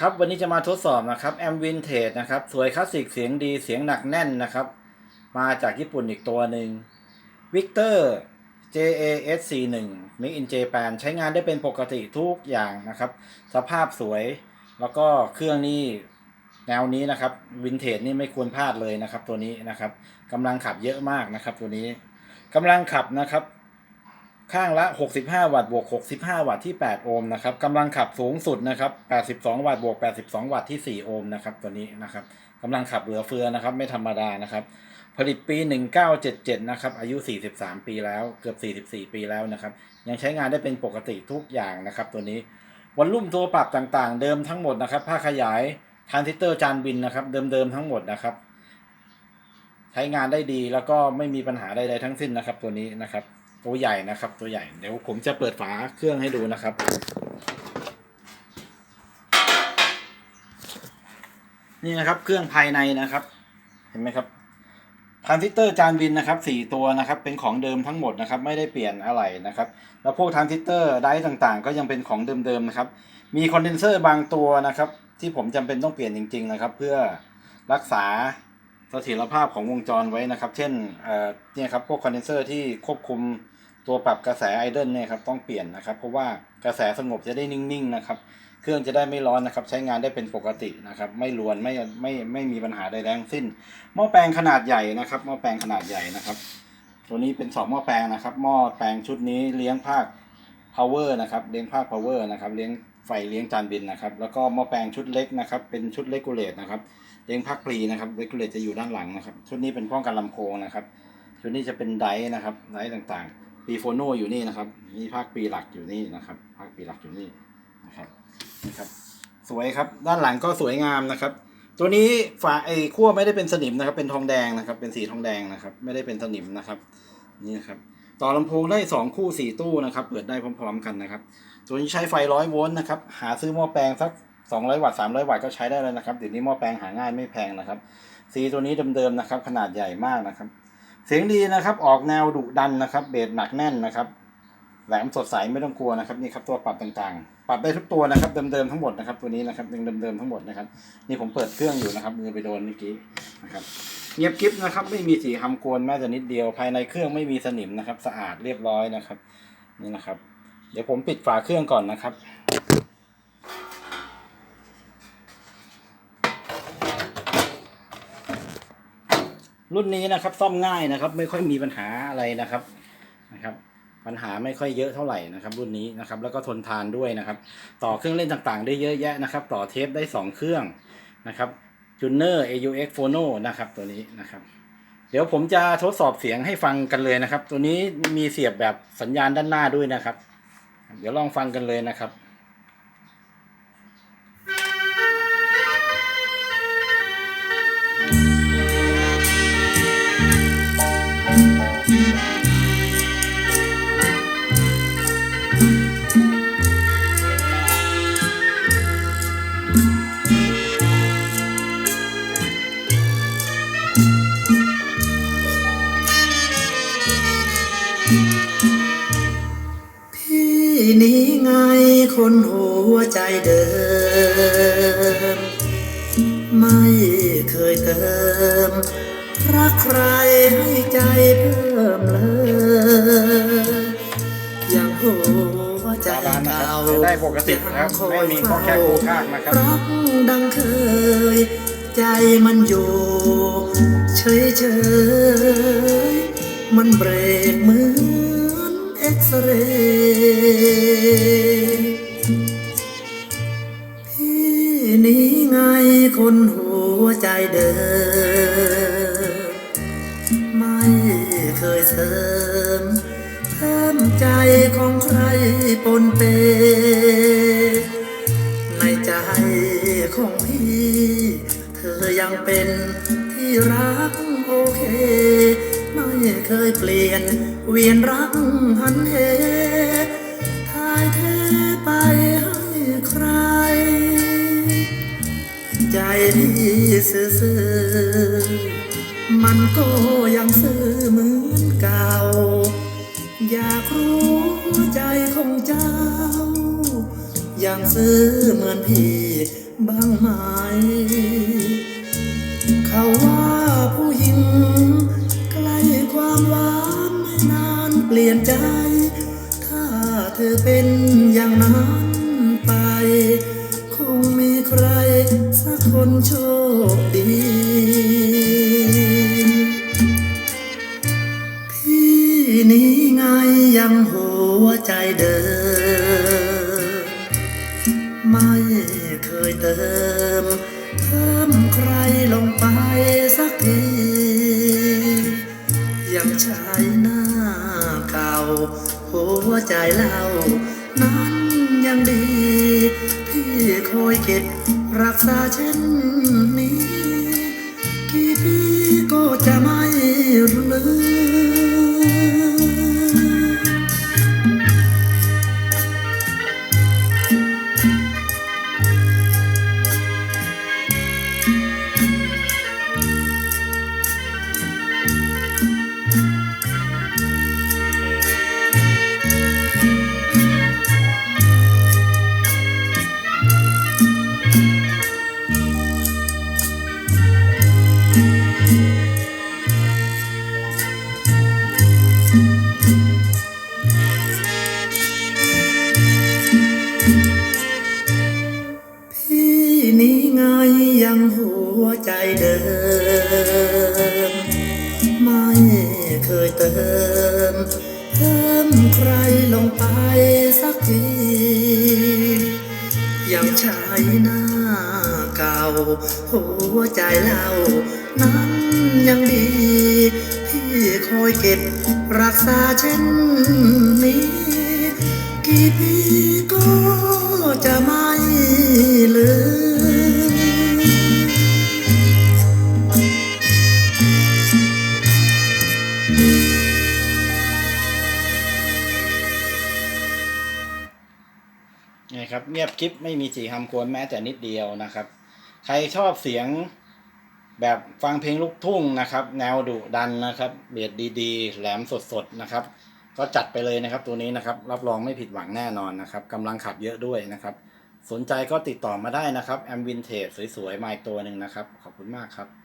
ครับวันนี้จะมาทดสอบนะครับแอมวินเทจนะครับสวยคลาสสิกเสียงดีเสียงหนักแน่นนะครับ มาจากญี่ปุ่นอีกตัวหนึ่ง Victor JAS41 Make in Japan ใช้งานได้เป็นปกติทุกอย่างนะครับ สภาพสวยแล้วก็เครื่องนี้แนวนี้นะครับวินเทจนี่ไม่ควรพลาดเลยนะครับตัวนี้นะครับกำลังขับเยอะมากนะครับตัวนี้กำลังขับนะครับ ข้างละ 65 วัตต์บวก 65 วัตต์ที่ 8 โอห์มนะครับกำลังขับสูงสุดนะครับ 82 วัตต์บวก 82 วัตต์ที่ 4 โอห์มนะครับตัวนี้นะครับกำลังขับเหลือเฟือนะครับไม่ธรรมดานะครับ ผลิตปี 1977 นะครับ อายุ 43 ปีแล้วเกือบ 44 ปีแล้วนะครับ ยังใช้งานได้เป็นปกติทุกอย่างนะครับ ตัวนี้วันรุ่มตัวปรับต่างๆ เดิมทั้งหมดนะครับผ้าขยายทรานซิสเตอร์จานบินนะครับ เดิมๆทั้งหมดนะครับ ใช้งานได้ดีแล้วก็ไม่มีปัญหาใดๆทั้งสิ้นนะครับ ตัวนี้นะครับ ตัวใหญ่นะครับ ตัวใหญ่ เดี๋ยวผมจะเปิดฝาเครื่องให้ดูนะครับ นี่นะครับเครื่องภายในนะครับ เห็นไหมครับทรานซิสเตอร์จานบินนะครับสี่ตัวนะครับ เป็นของเดิมทั้งหมดนะครับ ไม่ได้เปลี่ยนอะไรนะครับ แล้วพวกทรานซิสเตอร์ไดร์ต่างๆ ก็ยังเป็นของเดิมๆนะครับ มีคอนเดนเซอร์บางตัวนะครับ ที่ผมจำเป็นต้องเปลี่ยนจริง ๆ นะครับ เพื่อรักษาเสถียรภาพของวงจรไว้นะครับ เช่นเออเนี่ยครับพวกคอนเดนเซอร์ที่ควบคุม ตัวปรับกระแสไอเดิลเนี่ยครับต้องเปลี่ยนนะครับ เพราะว่ากระแสสงบจะได้นิ่งๆนะครับ เครื่องจะได้ไม่ร้อนนะครับ ใช้งานได้เป็นปกตินะครับ ไม่รวนไม่ไม่ไม่มีปัญหาใดๆทั้งสิ้น หม้อแปลงขนาดใหญ่นะครับ หม้อแปลงขนาดใหญ่นะครับ ตัวนี้เป็นสองหม้อแปลงนะครับ หม้อแปลงชุดนี้เลี้ยงภาค power นะครับ เลี้ยงภาค power นะครับ เลี้ยงไฟเลี้ยงจานบินนะครับ แล้วก็หม้อแปลงชุดเล็กนะครับ เป็นชุด regulate นะครับ เลี้ยงภาคปรีนะครับ regulate จะอยู่ด้านหลังนะครับ ชุดนี้เป็นป้องกันลำโพงนะครับ ชุดนี้จะเป็นไดนะครับ ไดต่างๆ ปีโฟโนอยู่นี่นะครับนี่ภาคปีหลักอยู่นี่นะครับ ภาคปีหลักอยู่นี่นะครับนะครับ สวยครับด้านหลังก็สวยงามนะครับ ตัวนี้ฝาไอ้ขั้วไม่ได้เป็นสนิมนะครับ เป็นทองแดงนะครับ เป็นสีทองแดงนะครับ ไม่ได้เป็นสนิมนะครับ นี่นะครับต่อลำโพงได้สองคู่สี่ตู้นะครับ เปิดได้พร้อม ๆ กันนะครับ ตัวนี้ใช้ไฟร้อยโวลต์นะครับ หาซื้อหม้อแปลงสักสองร้อยวัตต์สามร้อยวัตต์ก็ใช้ได้แล้วนะครับเดี๋ยวนี้หม้อแปลงหาง่ายไม่แพงนะครับ สีตัวนี้เดิมๆนะครับ ขนาดใหญ่มากนะครับ เสียงดีนะครับออกแนวดุดันนะครับเบสหนักแน่นนะครับ แหลมสดใสไม่ต้องกลัวนะครับนี่ครับตัวปรับต่างๆ ปรับได้ทุกตัวนะครับเดิมๆทั้งหมดนะครับตัวนี้นะครับยังเดิมๆทั้งหมดนะครับ นี่ผมเปิดเครื่องอยู่นะครับมือไปโดนเมื่อกี้นะครับเงียบกริฟนะครับไม่มีสีคำกวนแม้แต่นิดเดียวภายในเครื่องไม่มีสนิมนะครับ สะอาดเรียบร้อยนะครับ นี่นะครับ เดี๋ยวผมปิดฝาเครื่องก่อนนะครับ รุ่นนี้นะครับซ่อมง่ายนะครับ ไม่ค่อยมีปัญหาอะไรนะครับนะครับ ปัญหาไม่ค่อยเยอะเท่าไหร่นะครับ รุ่นนี้นะครับ แล้วก็ทนทานด้วยนะครับ ต่อเครื่องเล่นต่างๆ ได้เยอะแยะนะครับ ต่อเทปได้ 2 เครื่องนะครับจูเนอร์ AUX Phono นะครับตัวนี้นะครับ เดี๋ยวผมจะทดสอบเสียงให้ฟังกันเลยนะครับ ตัวนี้มีเสียบแบบสัญญาณด้านหน้าด้วยนะครับ เดี๋ยวลองฟังกันเลยนะครับ คนหัวใจเดิม ไม่เคยเติม รักใครให้ใจเพิ่มเลยยังหัวใจเก่าได้ปกตินะครับไม่มีข้อแค่โคคากนะครับรักดังเคย ใจมันอยู่เฉยเฉยๆมันเบรกเหมือนเอ็กซเรย์ นี้ไงคนหัวใจเดิม ไม่เคยเสริมเพิ่มใจของใครปนเป ในใจของพี่ เธอยังเป็นที่รักโอเค ไม่เคยเปลี่ยนเวียนรักหันเหทายเทไป ซื่อๆมันก็ยังซื่อเหมือนเก่า อยากรู้ใจของเจ้า ยังซื้อเหมือนพี่บ้างไหม เขาว่าผู้หญิงใกล้ความหวานไม่นานเปลี่ยนใจ ถ้าเธอเป็นอย่างนั้น วใจเล่านั้นยังดี พี่คอยเก็บรักษาเช่นนี้ กี่ปีก็จะไม่ลืม พี่นี้ไงยังหัวใจเดิม ไม่เคยเติมเพิ่มใครลงไปสักที ยังใช้หน้าเก่า หัวใจเล่านั้นยังดี พี่คอยเก็บ รักษาเช่นนี้ กี่ปีก็จะไม่ลืมนี่ครับ เงียบกริบไม่มีสีคำควรแม้แต่นิดเดียวนะครับ ใครชอบเสียง แบบฟังเพลงลูกทุ่งนะครับ แนวดุดันนะครับ เบียดดีๆ แหลมสดๆนะครับ ก็จัดไปเลยนะครับตัวนี้นะครับ รับรองไม่ผิดหวังแน่นอนนะครับกำลังขับเยอะด้วยนะครับ สนใจก็ติดต่อมาได้นะครับแอมวินเทจสวยๆมาอีกตัวหนึ่งนะครับ ขอบคุณมากครับ